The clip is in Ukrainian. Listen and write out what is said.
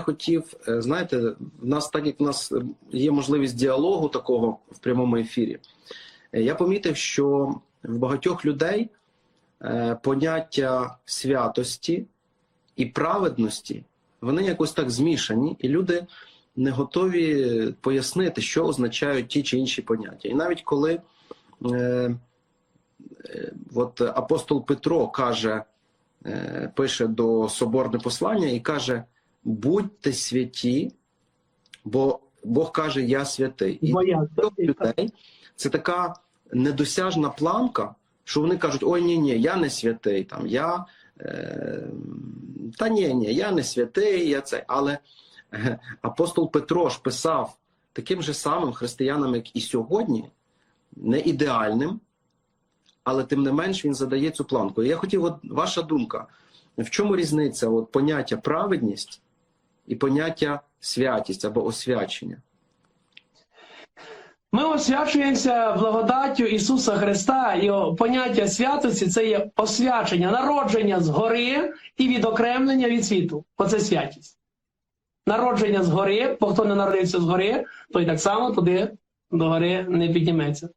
хотів, е, знаєте, в нас так як в нас є можливість діалогу такого в прямому ефірі, е, я помітив, що в багатьох людей е, поняття святості і праведності вони якось так змішані, і люди не готові пояснити, що означають ті чи інші поняття. І навіть коли от апостол Петро каже, пише до соборне послання і каже: будьте святі, бо Бог каже, я святий. І людей це така недосяжна планка, що вони кажуть: ой, ні, ні, я не святий, там я. Е, та ні, ні, я не святий, я це. Але е, апостол Петро ж писав таким же самим християнам, як і сьогодні, не ідеальним, але тим не менш він задає цю планку. І я хотів, от ваша думка, в чому різниця от, поняття праведність і поняття святість або освячення? Ми освячуємося благодаттю Ісуса Христа, і поняття святості це є освячення, народження згори і відокремлення від світу. Оце святість. Народження згори, бо хто не народився згори, той так само туди до гори не підніметься.